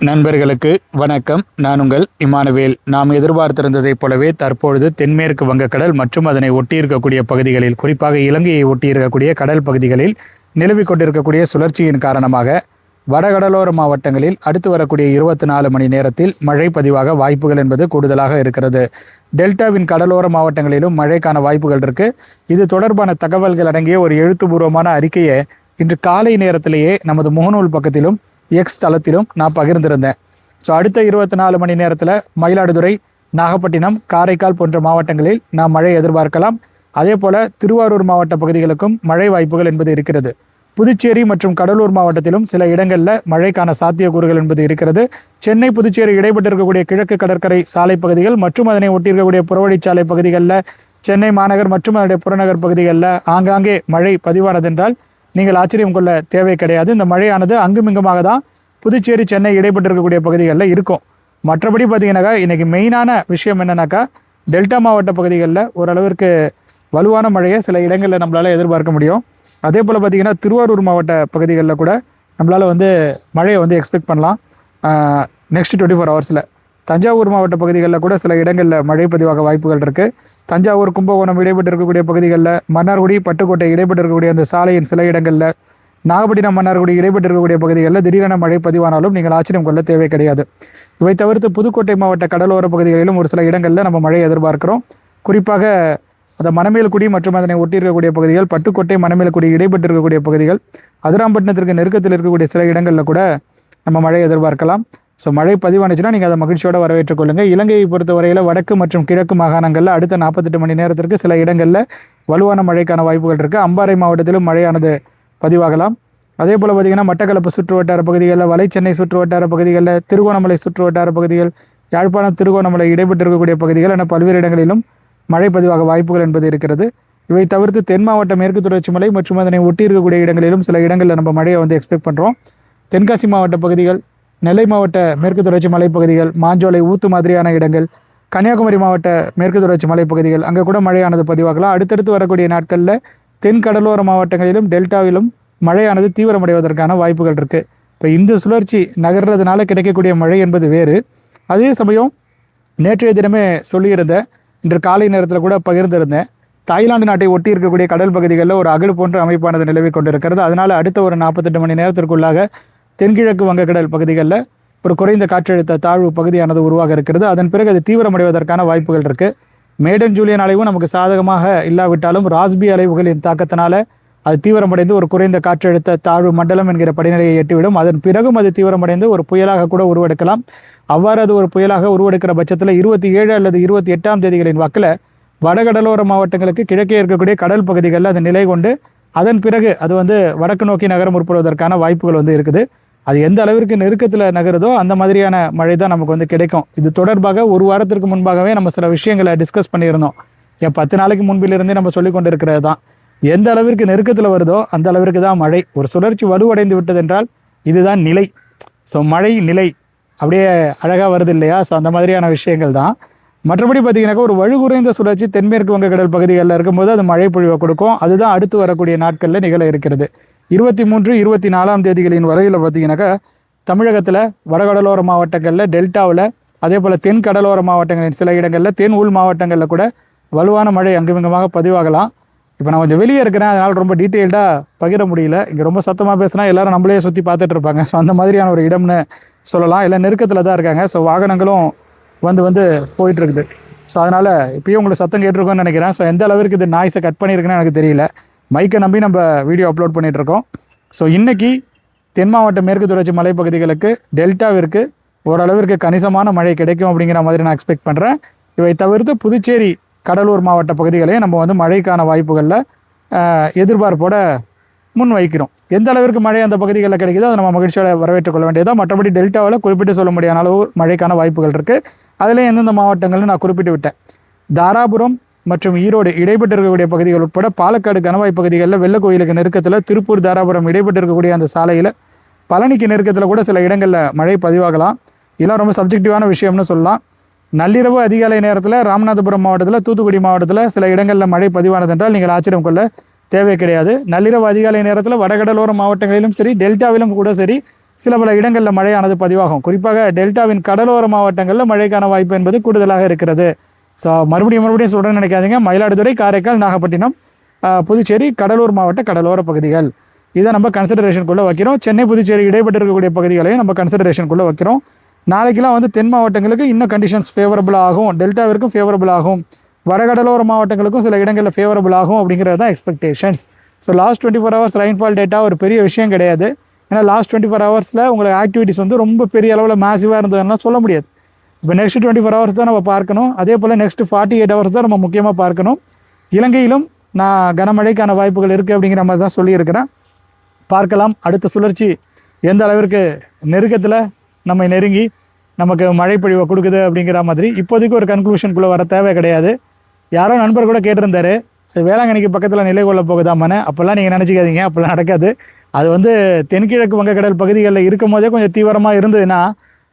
நண்பர்களுக்கு வணக்கம். நான் உங்கள் இமானுவேல். நாம் எதிர்பார்த்திருந்ததைப் போலவே தற்பொழுது தென்மேற்கு வங்கக்கடல் மற்றும் அதனை ஒட்டியிருக்கக்கூடிய பகுதிகளில் குறிப்பாக இலங்கையை ஒட்டியிருக்கக்கூடிய கடல் பகுதிகளில் நிலவிக் கொண்டிருக்கக்கூடிய சுழற்சியின் காரணமாக வடகடலோர மாவட்டங்களில் அடுத்து வரக்கூடிய இருபத்தி நாலு மணி நேரத்தில் மழை பதிவாக வாய்ப்புகள் என்பது கூடுதலாக இருக்கிறது. டெல்டாவின் கடலோர மாவட்டங்களிலும் மழைக்கான வாய்ப்புகள் இருக்கு. இது தொடர்பான தகவல்கள் அடங்கிய ஒரு எழுத்துப்பூர்வமான அறிக்கையை இன்று காலை நேரத்திலேயே நமது முகநூல் பக்கத்திலும் எக்ஸ் தளத்திலும் நான் பகிர்ந்திருந்தேன். ஸோ அடுத்த இருபத்தி நாலு மணி நேரத்தில் மயிலாடுதுறை நாகப்பட்டினம் காரைக்கால் போன்ற மாவட்டங்களில் நாம் மழை எதிர்பார்க்கலாம். அதே போல் திருவாரூர் மாவட்ட பகுதிகளுக்கும் மழை வாய்ப்புகள் என்பது இருக்கிறது. புதுச்சேரி மற்றும் கடலூர் மாவட்டத்திலும் சில இடங்களில் மழைக்கான சாத்தியக்கூறுகள் என்பது இருக்கிறது. சென்னை புதுச்சேரி இடைப்பட்டிருக்கக்கூடிய கிழக்கு கடற்கரை சாலை பகுதிகள் மற்றும் அதனை ஒட்டியிருக்கக்கூடிய புறவழிச்சாலை பகுதிகளில் சென்னை மாநகர் மற்றும் அதனுடைய புறநகர் பகுதிகளில் ஆங்காங்கே மழை பதிவானதென்றால் நீங்கள் ஆச்சரியம் கொள்ள தேவை கிடையாது. இந்த மழையானது அங்குமிங்குமாக தான் புதுச்சேரி சென்னை இடைப்பட்டிருக்கக்கூடிய பகுதிகளில் இருக்கும். மற்றபடி பார்த்தீங்கன்னாக்கா இன்றைக்கி மெயினான விஷயம் என்னென்னாக்கா டெல்டா மாவட்ட பகுதிகளில் ஓரளவிற்கு வலுவான மழையை சில இடங்களில் நம்மளால் எதிர்பார்க்க முடியும். அதே போல் பார்த்திங்கன்னா திருவாரூர் மாவட்ட பகுதிகளில் கூட நம்மளால் வந்து மழையை வந்து எக்ஸ்பெக்ட் பண்ணலாம். நெக்ஸ்ட் டுவெண்ட்டி ஃபோர் ஹவர்ஸில் தஞ்சாவூர் மாவட்ட பகுதிகளில் கூட சில இடங்களில் மழை பதிவாக வாய்ப்புகள் இருக்குது தஞ்சாவூர் கும்பகோணம் இடைப்பட்டு இருக்கக்கூடிய பகுதிகளில் மன்னார்குடி பட்டுக்கோட்டை இடைப்பட்டு இருக்கக்கூடிய அந்த சாலையின் சில இடங்களில் நாகப்பட்டினம் மன்னார்குடி இடைப்பட்டு இருக்கக்கூடிய பகுதிகளில் திடீரென மழை பதிவானாலும் நீங்கள் ஆச்சரியம் கொள்ள தேவை கிடையாது. இவை தவிர்த்து புதுக்கோட்டை மாவட்ட கடலோர பகுதிகளிலும் ஒரு சில இடங்களில் நம்ம மழை எதிர்பார்க்கிறோம். குறிப்பாக அந்த மணமேல்குடி மற்றும் அதனை ஒட்டியிருக்கக்கூடிய பகுதிகள் பட்டுக்கோட்டை மணமேல்குடி இடைப்பட்டு இருக்கக்கூடிய பகுதிகள் அதிராம்பட்டினத்திற்கு நெருக்கத்தில் இருக்கக்கூடிய சில இடங்களில் கூட நம்ம மழை எதிர்பார்க்கலாம். ஸோ மழை பதிவானுச்சுன்னா நீங்கள் அதை மகிழ்ச்சியோடு வரவேற்றுக்கொள்ளுங்கள் இலங்கையை பொறுத்தவரையில் வடக்கு மற்றும் கிழக்கு மாகாணங்களில் அடுத்த நாற்பத்தெட்டு மணி நேரத்திற்கு சில இடங்களில் வலுவான மழைக்கான வாய்ப்புகள் இருக்குது அம்பாறை மாவட்டத்திலும் மழையானது பதிவாகலாம். அதே போல் பார்த்திங்கன்னா மட்டக்களப்பு சுற்று வட்டார பகுதிகளில் வலைச்சென்னை சுற்று வட்டார பகுதிகளில் திருகோணமலை சுற்று வட்டார பகுதிகள் யாழ்ப்பாணம் திருகோணமலை இடைப்பட்டு இருக்கக்கூடிய பகுதிகள் என பல்வேறு இடங்களிலும் மழை பதிவாக வாய்ப்புகள் என்பது இருக்கிறது. இவை தவிர்த்து தென் மாவட்ட மேற்கு தொடர்ச்சி மலை மற்றும் அதனை ஒட்டி இருக்கக்கூடிய இடங்களிலும் சில இடங்களில் நம்ம மழையை வந்து எக்ஸ்பெக்ட் பண்ணுறோம் தென்காசி மாவட்ட பகுதிகள் நெல்லை மாவட்ட மேற்கு தொடர்ச்சி மலைப்பகுதிகள் மாஞ்சோலை ஊத்து மாதிரியான இடங்கள் கன்னியாகுமரி மாவட்ட மேற்கு தொடர்ச்சி மலைப்பகுதிகள் அங்கே கூட மழையானது பதிவாகலாம். அடுத்தடுத்து வரக்கூடிய நாட்களில் தென் கடலோர மாவட்டங்களிலும் டெல்டாவிலும் மழையானது தீவிரமடைவதற்கான வாய்ப்புகள் இருக்குது இப்போ இந்த சுழற்சி நகர்றதுனால கிடைக்கக்கூடிய மழை என்பது வேறு. அதே சமயம் நேற்றைய தினமே சொல்லியிருந்தேன் இன்று காலை நேரத்தில் கூட பகிர்ந்திருந்தேன். தாய்லாந்து நாட்டை ஒட்டி இருக்கக்கூடிய கடல் பகுதிகளில் ஒரு அகழ் போன்ற அமைப்பானது நிலவி கொண்டிருக்கிறது. அதனால் அடுத்த ஒரு நாற்பத்தெட்டு மணி நேரத்திற்குள்ளாக தென்கிழக்கு வங்கக்கடல் பகுதிகளில் ஒரு குறைந்த காற்றழுத்த தாழ்வு பகுதியானது உருவாக இருக்கிறது. அதன் பிறகு அது தீவிரமடைவதற்கான வாய்ப்புகள் இருக்குது மேடன் ஜூலியன் அலைவும் நமக்கு சாதகமாக இல்லாவிட்டாலும் ராஸ்பி அலைவுகளின் தாக்கத்தினால அது தீவிரமடைந்து ஒரு குறைந்த காற்றழுத்த தாழ்வு மண்டலம் என்கிற படிநிலையை எட்டிவிடும். அதன் பிறகும் அது தீவிரமடைந்து ஒரு புயலாக கூட உருவெடுக்கலாம். அவ்வாறு அது ஒரு புயலாக உருவெடுக்கிற பட்சத்தில் இருபத்தி ஏழு அல்லது இருபத்தி எட்டாம் தேதிகளின் வாக்கில் வடகடலோர மாவட்டங்களுக்கு கிழக்கே இருக்கக்கூடிய கடல் பகுதிகளில் அது நிலை கொண்டு அதன் பிறகு அது வந்து வடக்கு நோக்கி நகரம் முற்படுவதற்கான வாய்ப்புகள் வந்து இருக்குது. அது எந்த அளவிற்கு நெருக்கத்தில் நகருதோ அந்த மாதிரியான மழை தான் நமக்கு வந்து கிடைக்கும். இது தொடர்பாக ஒரு வாரத்திற்கு முன்பாகவே நம்ம சில விஷயங்களை டிஸ்கஸ் பண்ணியிருந்தோம். என் பத்து நாளைக்கு முன்பிலிருந்தே நம்ம சொல்லி கொண்டிருக்கிறது தான் எந்த அளவிற்கு நெருக்கத்தில் வருதோ அந்த அளவிற்கு தான் மழை. ஒரு சுழற்சி வலுவடைந்து விட்டதென்றால் இதுதான் நிலை. ஸோ மழை நிலை. அப்படியே அழகாக வருது இல்லையா? ஸோ அந்த மாதிரியான விஷயங்கள் தான். மற்றபடி பார்த்தீங்கன்னாக்கா ஒரு வலுகுறைந்த சுழற்சி தென்மேற்கு வங்கக்கடல் பகுதிகளில் இருக்கும்போது அது மழை பொழிவை கொடுக்கும். அதுதான் அடுத்து வரக்கூடிய நாட்களில் நிகழ இருக்கிறது. இருபத்தி மூன்று இருபத்தி நாலாம் தேதிகளின் வரையில் பார்த்தீங்கன்னாக்கா தமிழகத்தில் வடகடலோர மாவட்டங்களில் டெல்டாவில் அதே போல் தென் கடலோர மாவட்டங்களின் சில இடங்களில் தென் உள் மாவட்டங்களில் கூட வலுவான மழை அங்குமிங்கமாக பதிவாகலாம். இப்போ நான் கொஞ்சம் வெளியே இருக்கிறேன் அதனால் ரொம்ப டீட்டெயில்டாக பகிர முடியல. இங்கே ரொம்ப சத்தமாக பேசினா எல்லாரும் நம்மளே சுற்றி பார்த்துட்டு இருப்பாங்க. ஸோ அந்த மாதிரியான ஒரு இடம்னு சொல்லலாம். எல்லாம் நெருக்கத்தில் தான் இருக்காங்க. ஸோ வாகனங்களும் வந்து வந்து போயிட்டுருக்குது ஸோ அதனால் இப்போயும் உங்களுக்கு சத்தம் கேட்டிருக்கோன்னு நினைக்கிறேன். ஸோ எந்த அளவிற்கு இது நாய்ஸை கட் பண்ணியிருக்குன்னு எனக்கு தெரியல. மைக்கை நம்பி நம்ம வீடியோ அப்லோட் பண்ணிகிட்ருக்கோம் ஸோ இன்றைக்கி தென் மாவட்ட மேற்கு தொடர்ச்சி மலைப்பகுதிகளுக்கு டெல்டாவிற்கு ஓரளவிற்கு கணிசமான மழை கிடைக்கும் அப்படிங்கிற மாதிரி நான் எக்ஸ்பெக்ட் பண்ணுறேன் இவை தவிர்த்து புதுச்சேரி கடலூர் மாவட்ட பகுதிகளையும் நம்ம வந்து மழைக்கான வாய்ப்புகளில் எதிர்பார்ப்போட முன் வைக்கிறோம் எந்த அளவிற்கு மழை அந்த பகுதிகளில் கிடைக்குதோ அதை நம்ம மகிழ்ச்சியோட வரவேற்றுக் கொள்ள மற்றபடி டெல்டாவில் குறிப்பிட்டு சொல்ல முடியாத அளவு மழைக்கான வாய்ப்புகள் இருக்குது அதிலே எந்தெந்த மாவட்டங்கள்னு நான் குறிப்பிட்டு விட்டேன். தாராபுரம் மற்றும் ஈரோடு இடைப்பட்டு இருக்கக்கூடிய பகுதிகள் உட்பட பாலக்காடு கணவாய் பகுதிகளில் வெள்ள கோயிலுக்கு நெருக்கத்தில் திருப்பூர் தாராபுரம் இடைப்பட்டு இருக்கக்கூடிய அந்த சாலையில் பழனிக்கு நெருக்கத்தில் கூட சில இடங்களில் மழை பதிவாகலாம். இதெல்லாம் ரொம்ப சப்ஜெக்டிவான விஷயம்னு சொல்லலாம். நள்ளிரவு அதிகாலை நேரத்தில் ராமநாதபுரம் மாவட்டத்தில் தூத்துக்குடி மாவட்டத்தில் சில இடங்களில் மழை பதிவானது என்றால் நீங்கள் ஆச்சரியம் கொள்ள தேவை கிடையாது. நள்ளிரவு அதிகாலை நேரத்தில் வடகடலோர மாவட்டங்களிலும் சரி டெல்டாவிலும் கூட சரி சில பல இடங்களில் மழையானது பதிவாகும். குறிப்பாக டெல்டாவின் கடலோர மாவட்டங்களில் மழைக்கான வாய்ப்பு என்பது கூடுதலாக இருக்கிறது. ஸோ மறுபடியும் மறுபடியும் சொல்கிறேன்னு நினைக்காதீங்க. மயிலாடுதுறை காரைக்கால் நாகப்பட்டினம் புதுச்சேரி கடலூர் மாவட்ட கடலோர பகுதிகள். இதை நம்ம கன்சிடரேஷனுக்குள்ளே வைக்கிறோம். சென்னை புதுச்சேரி இடைப்பட்டு இருக்கக்கூடிய பகுதிகளையும் நம்ம கன்சிடரேஷனுக்குள்ளே வைக்கிறோம். நாளைக்கெல்லாம் வந்து தென் மாவட்டங்களுக்கு இன்னும் கண்டிஷன்ஸ் ஃபேவரபிள் ஆகும். டெல்டாவிற்கும் ஃபேவரபிள் ஆகும். வடகடலோர மாவட்டங்களுக்கும் சில இடங்களில் ஃபேவரபிள் ஆகும் அப்படிங்கிறது தான் expectations so last twenty four hours rainfall data ஒரு பெரிய விஷயம் கிடையாது. ஏன்னா லாஸ்ட் டுவெண்ட்டி ஃபோர் ஹவர்ஸில் உங்களுக்கு ஆக்டிவிட்டிஸ் வந்து ரொம்ப பெரிய அளவில் மேசிவாக இருந்ததுன்னா சொல்ல முடியாது. இப்போ நெக்ஸ்ட் டுவெண்ட்டி ஃபோர் ஹவர்ஸ் தான் நம்ம பார்க்கணும். அதே போல் நெக்ஸ்ட் ஃபார்ட்டி எயிட் ஹவர்ஸ் தான் நம்ம முக்கியமாக பார்க்கணும். இலங்கையிலும் நான் கனமழைக்கான வாய்ப்புகள் இருக்குது அப்படிங்கிற மாதிரி தான் சொல்லியிருக்கிறேன். பார்க்கலாம். அடுத்த சுழற்சி எந்த அளவிற்கு நெருக்கத்தில் நம்ம நெருங்கி நமக்கு மழைப்பொழிவை கொடுக்குது அப்படிங்கிற மாதிரி இப்போதைக்கு ஒரு கன்க்ளூஷனுக்குள்ளே வர தேவை கிடையாது. யாரோ நண்பர் கூட கேட்டிருந்தாரு அது வேளாங்கண்ணிக்கு பக்கத்தில் நிலை கொள்ள போகுதாமான்னு? அப்போல்லாம் நீங்கள் நினச்சிக்காதீங்க அப்போல்லாம் நடக்காது. அது வந்து தென்கிழக்கு வங்கக்கடல் பகுதிகளில் இருக்கும் போதே கொஞ்சம் தீவிரமாக இருந்ததுன்னா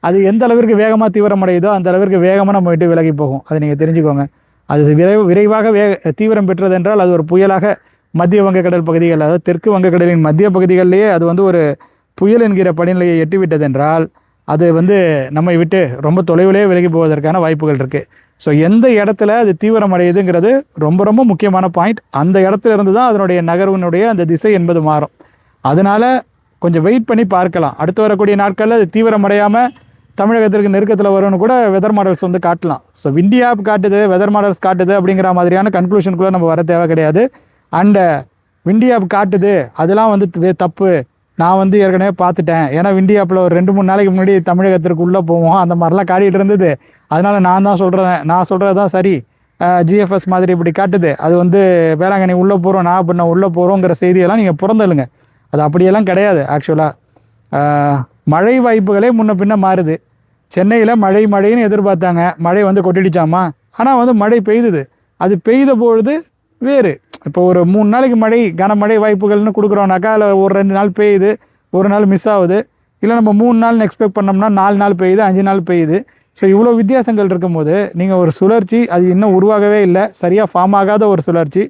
அது எந்த அளவிற்கு வேகமாக தீவிரமடையுதோ அந்த அளவிற்கு வேகமாக நம்ம விட்டு விலகி போகும். அதை நீங்கள் தெரிஞ்சுக்கோங்க. அது விரைவு விரைவாக வேக தீவிரம் பெற்றதென்றால் அது ஒரு புயலாக மத்திய வங்கக்கடல் பகுதிகள் அதாவது தெற்கு வங்கக்கடலின் மத்திய பகுதிகளிலேயே அது வந்து ஒரு புயல் என்கிற படிநிலையை எட்டிவிட்டதென்றால் அது வந்து நம்மை விட்டு ரொம்ப தொலைவிலே விலகி போவதற்கான வாய்ப்புகள் இருக்குது ஸோ எந்த இடத்துல அது தீவிரம் அடையுதுங்கிறது ரொம்ப ரொம்ப முக்கியமான பாயிண்ட் அந்த இடத்துல இருந்து தான் அதனுடைய நகர்வினுடைய அந்த திசை என்பது மாறும். அதனால் கொஞ்சம் வெயிட் பண்ணி பார்க்கலாம். அடுத்து வரக்கூடிய நாட்களில் அது தீவிரம் அடையாமல் தமிழகத்திற்கு நெருக்கத்தில் வரும்னு கூட வெதர் மாடல்ஸ் வந்து காட்டலாம். ஸோ விண்டி ஆப் காட்டுது வெதர் மாடல்ஸ் காட்டுது அப்படிங்கிற மாதிரியான கன்க்ளூஷனுக்குள்ளே நம்ம வர தேவை கிடையாது. அண்டு விண்டி ஆப் காட்டுது அதெல்லாம் வந்து தப்பு. நான் வந்து ஏற்கனவே பார்த்துட்டேன். ஏன்னா விண்டி ஆப்பில் ஒரு ரெண்டு மூணு நாளைக்கு முன்னாடி தமிழகத்திற்கு உள்ளே போவோம். அந்த மாதிரிலாம் காட்டிகிட்டு இருந்தது. அதனால் நான் தான் சொல்கிறேன் நான் சொல்கிறது தான் சரி. ஜிஎஃப்எஸ் மாதிரி இப்படி காட்டுது. அது வந்து வேளாங்கண்ணி உள்ளே போகிறோம் நான் பண்ண உள்ளே போகிறோங்கிற செய்தியெல்லாம் நீங்கள் புறந்தள்ளுங்க. அது அப்படியெல்லாம் கிடையாது ஆக்சுவலாக மழை வாய்ப்புகளே முன்ன பின்ன மாறுது. சென்னையில் மழை மழைன்னு எதிர்பார்த்தாங்க. மழை வந்து கொட்டிடுச்சாமா? ஆனால் வந்து மழை பெய்தது. அது பெய்த பொழுது வேறு. இப்போ ஒரு மூணு நாளைக்கு மழை கனமழை வாய்ப்புகள்னு கொடுக்குறோம்னாக்கா அதில் ஒரு ரெண்டு நாள் பெய்யுது ஒரு நாள் மிஸ் ஆகுது. இல்லை நம்ம மூணு நாள் எக்ஸ்பெக்ட் பண்ணோம்னா நாலு நாள் பெய்யுது அஞ்சு நாள் பெய்யுது. ஸோ இவ்வளோ வித்தியாசங்கள் இருக்கும்போது நீங்கள் ஒரு சுழற்சி அது இன்னும் உருவாகவே இல்லை. சரியாக ஃபார்ம் ஆகாத ஒரு சுழற்சி.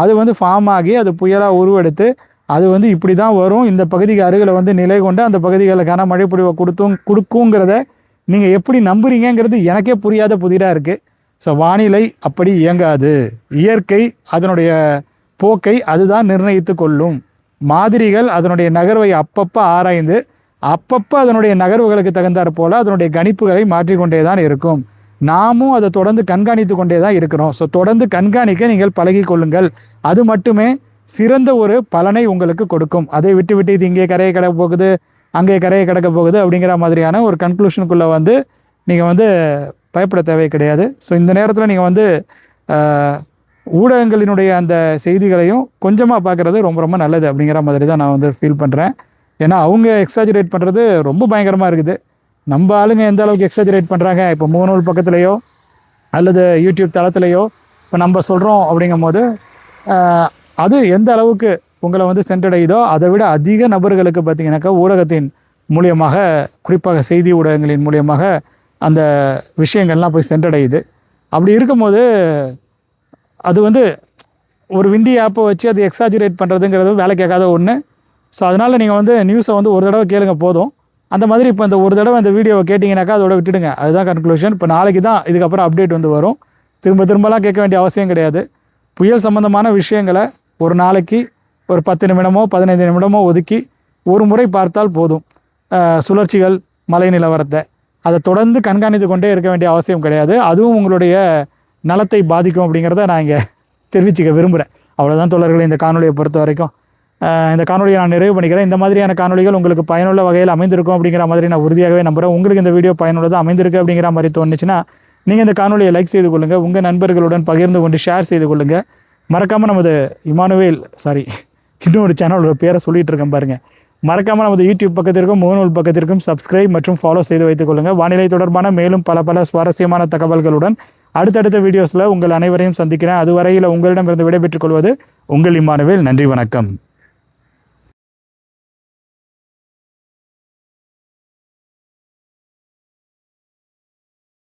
அது வந்து ஃபார்ம் ஆகி அது புயலாக உருவெடுத்து அது வந்து இப்படி தான் வரும். இந்த பகுதிக்கு அருகில் வந்து நிலை கொண்டு அந்த பகுதிகளில் கனமழை பொழிவை கொடுத்தும் கொடுக்குங்கிறத நீங்கள் எப்படி நம்புறீங்கிறது எனக்கே புரியாத புதிராக இருக்குது ஸோ வானிலை அப்படி இயங்காது. இயற்கை அதனுடைய போக்கை அதுதான் நிர்ணயித்து கொள்ளும். மாதிரிகள் அதனுடைய நகர்வை அப்பப்போ ஆராய்ந்து அப்பப்போ அதனுடைய நகர்வுகளுக்கு தகுந்தாற் போல் அதனுடைய கணிப்புகளை மாற்றிக்கொண்டே தான் இருக்கும். நாமும் அதை தொடர்ந்து கண்காணித்து கொண்டே தான் இருக்கிறோம். ஸோ தொடர்ந்து கண்காணிக்க நீங்கள் பழகி கொள்ளுங்கள். அது மட்டுமே சிறந்த ஒரு பலனை உங்களுக்கு கொடுக்கும். அதை விட்டு விட்டு இது இங்கே கரையை கிடக்க போகுது அங்கே கரையை கிடக்க போகுது அப்படிங்கிற மாதிரியான ஒரு கன்க்ளூஷனுக்குள்ளே வந்து நீங்கள் வந்து பயப்பட தேவை கிடையாது. ஸோ இந்த நேரத்தில் நீங்கள் வந்து ஊடகங்களினுடைய அந்த செய்திகளையும் கொஞ்சமாக பார்க்குறது ரொம்ப ரொம்ப நல்லது அப்படிங்கிற மாதிரி தான் நான் வந்து ஃபீல் பண்ணுறேன் ஏன்னா அவங்க எக்ஸாஜரேட் பண்ணுறது ரொம்ப பயங்கரமாக இருக்குது. நம்ம ஆளுங்க எந்த அளவுக்கு எக்ஸாஜரேட் பண்ணுறாங்க இப்போ மூணூல் பக்கத்துலேயோ அல்லது யூடியூப் தளத்துலேயோ இப்போ நம்ம சொல்கிறோம் அப்படிங்கும் போது அது எந்த அளவுக்கு உங்களை வந்து சென்றடையுதோ அதை விட அதிக நபர்களுக்கு பார்த்தீங்கன்னாக்கா ஊடகத்தின் மூலியமாக குறிப்பாக செய்தி ஊடகங்களின் மூலியமாக அந்த விஷயங்கள்லாம் போய் சென்றடையுது. அப்படி இருக்கும்போது அது வந்து ஒரு விண்டி ஆப்பை வச்சு அது எக்ஸாஜுரேட் பண்ணுறதுங்கிறது வேலை கேட்காத ஒன்று ஸோ அதனால் நீங்கள் வந்து நியூஸை வந்து ஒரு தடவை கேளுங்க போதும். அந்த மாதிரி இப்போ இந்த ஒரு தடவை இந்த வீடியோவை கேட்டிங்கனாக்கா அதோட விட்டுடுங்க. அதுதான் கன்க்ளூஷன் இப்போ நாளைக்கு தான் இதுக்கப்புறம் அப்டேட் வந்து வரும். திரும்ப திரும்பலாம் கேட்க வேண்டிய அவசியம் கிடையாது. புயல் சம்பந்தமான விஷயங்களை ஒரு நாளைக்கு ஒரு பத்து நிமிடமோ பதினைந்து நிமிடமோ ஒதுக்கி ஒரு முறை பார்த்தால் போதும். சுழற்சிகள் மழை நிலவரத்தை. அதை தொடர்ந்து கண்காணித்து கொண்டே இருக்க வேண்டிய அவசியம் கிடையாது. அதுவும் உங்களுடைய நலத்தை பாதிக்கும் அப்படிங்கிறத நான் இங்கே தெரிவிச்சுக்க விரும்புகிறேன் அவ்வளோதான் தோழர்களே இந்த காணொலியை பொறுத்த வரைக்கும். இந்த காணொலியை நான் நிறைவு பண்ணிக்கிறேன். இந்த மாதிரியான காணொலிகள் உங்களுக்கு பயனுள்ள வகையில் அமைந்திருக்கும் அப்படிங்கிற மாதிரி நான் உறுதியாகவே நம்புகிறேன் உங்களுக்கு இந்த வீடியோ பயனுள்ளதாக அமைந்திருக்கு அப்படிங்கிற மாதிரி தோணுச்சுன்னா நீங்கள் இந்த காணொலியை லைக் செய்து கொள்ளுங்கள் உங்கள் நண்பர்களுடன் பகிர்ந்து கொண்டு ஷேர் செய்து கொள்ளுங்கள் மறக்காமல் நமது இமானுவேல் சாரி இன்னொரு சேனலோட பேரை சொல்லிகிட்டு இருக்கேன் பாருங்கள் மறக்காமல் நமது யூடியூப் பக்கத்திற்கும் முகநூல் பக்கத்திற்கும் சப்ஸ்கிரைப் மற்றும் ஃபாலோ செய்து வைத்துக் கொள்ளுங்கள் வானிலை தொடர்பான மேலும் பல பல சுவாரஸ்யமான தகவல்களுடன் அடுத்தடுத்த வீடியோஸில் உங்கள் அனைவரையும் சந்திக்கிறேன். அதுவரையில் உங்களிடமிருந்து விடைபெற்றுக் கொள்வது உங்கள் இமானுவேல். நன்றி வணக்கம்.